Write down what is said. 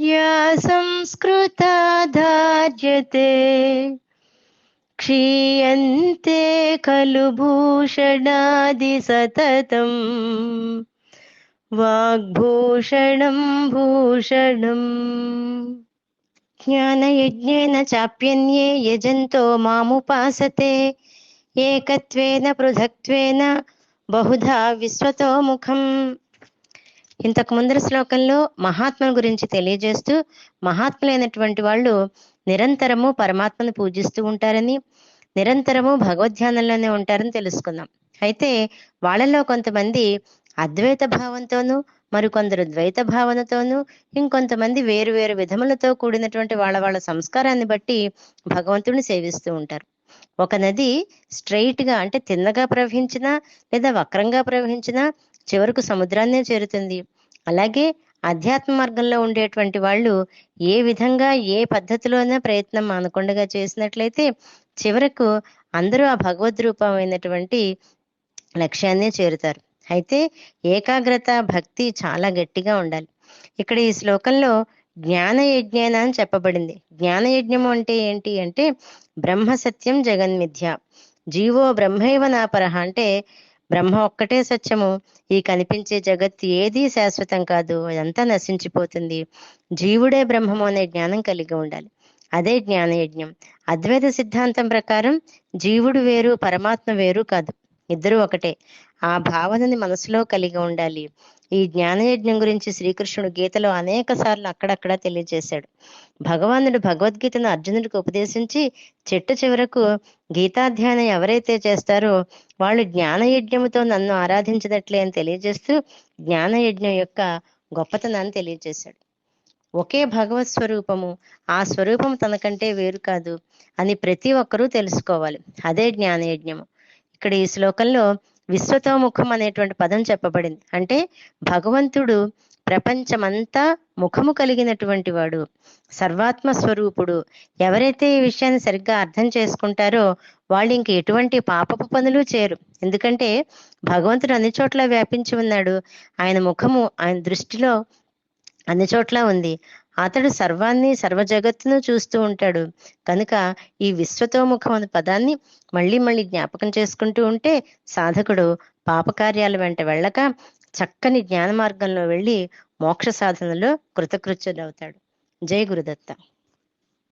या संस्कृताधार्यते क्षीयन्ते खलु भूषणादिसततम् वाग्भूषणं भूषणम् ज्ञानयज्ञेन चाप्यन्ये यजन्तो मामुपासते एकत्वेन पृथक्त्वेन बहुधा विश्वतोमुखम् ఇంతకు ముందర శ్లోకంలో మహాత్మ గురించి తెలియజేస్తూ మహాత్ములైనటువంటి వాళ్ళు నిరంతరము పరమాత్మను పూజిస్తూ ఉంటారని నిరంతరము భగవద్ధ్యానంలోనే ఉంటారని తెలుసుకుందాం. అయితే వాళ్ళలో కొంతమంది అద్వైత భావంతోనూ మరికొందరు ద్వైత భావనతోనూ ఇంకొంతమంది వేరు వేరు విధములతో కూడినటువంటి వాళ్ళ వాళ్ళ సంస్కారాన్ని బట్టి భగవంతుడిని సేవిస్తూ ఉంటారు. ఒక నది స్ట్రైట్గా అంటే తిన్నగా ప్రవహించినా లేదా వక్రంగా ప్రవహించినా చివరకు సముద్రాన్నే చేరుతుంది. అలాగే అధ్యాత్మ మార్గంలో ఉండేటువంటి వాళ్ళు ఏ విధంగా ఏ పద్ధతిలోనే ప్రయత్నం మానకుండా చేసినట్లయితే చివరకు అందరూ ఆ భగవద్ రూపమైనటువంటి లక్ష్యాన్నే చేరుతారు. అయితే ఏకాగ్రత భక్తి చాలా గట్టిగా ఉండాలి. ఇక్కడ ఈ శ్లోకంలో జ్ఞాన యజ్ఞాన అని చెప్పబడింది. జ్ఞాన యజ్ఞం అంటే ఏంటి అంటే బ్రహ్మ సత్యం జగన్మిథ్య. జీవో బ్రహ్మైవ నాపరహ అంటే బ్రహ్మ ఒక్కటే సత్యము. ఈ కనిపించే జగత్తు ఏదీ శాశ్వతం కాదు. అదంతా నశించిపోతుంది. జీవుడే బ్రహ్మము అనే జ్ఞానం కలిగి ఉండాలి. అదే జ్ఞానయజ్ఞం. అద్వైత సిద్ధాంతం ప్రకారం జీవుడు వేరు పరమాత్మ వేరు కాదు. ఇద్దరు ఒకటే. ఆ భావనని మనసులో కలిగి ఉండాలి. ఈ జ్ఞానయజ్ఞం గురించి శ్రీకృష్ణుడు గీతలో అనేక సార్లు అక్కడక్కడ తెలియజేశాడు. భగవానుడు భగవద్గీతను అర్జునుడికి ఉపదేశించి చెట్టు చివరకు గీతాధ్యాయనం ఎవరైతే చేస్తారో వాళ్ళు జ్ఞానయజ్ఞముతో నన్ను ఆరాధించినట్లే అని తెలియజేస్తూ జ్ఞానయజ్ఞం యొక్క గొప్పతనాన్ని తెలియజేశాడు. ఒకే భగవత్ స్వరూపము ఆ స్వరూపం తనకంటే వేరు కాదు అని ప్రతి ఒక్కరూ తెలుసుకోవాలి. అదే జ్ఞానయజ్ఞము. ఇక్కడ ఈ శ్లోకంలో విశ్వతోముఖం అనేటువంటి పదం చెప్పబడింది. అంటే భగవంతుడు ప్రపంచమంతా ముఖము కలిగినటువంటి వాడు సర్వాత్మ స్వరూపుడు ఎవరైతే ఈ విషయాన్ని సరిగ్గా అర్థం చేసుకుంటారో వాళ్ళు ఇంక ఎటువంటి పాపపు పనులు చేయరు. ఎందుకంటే భగవంతుడు అన్ని చోట్ల వ్యాపించి ఉన్నాడు. ఆయన ముఖము ఆయన దృష్టిలో అన్ని చోట్ల ఉంది. అతడు సర్వాన్ని సర్వ జగత్తును చూస్తూ ఉంటాడు. కనుక ఈ విశ్వతోముఖం అనే పదాన్ని మళ్ళీ మళ్ళీ జ్ఞాపకం చేసుకుంటూ ఉంటే సాధకుడు పాపకార్యాల వెంట వెళ్ళక చక్కని జ్ఞాన మార్గంలో వెళ్ళి మోక్ష సాధనలో కృతకృత్యుడవుతాడు. జై గురుదత్త.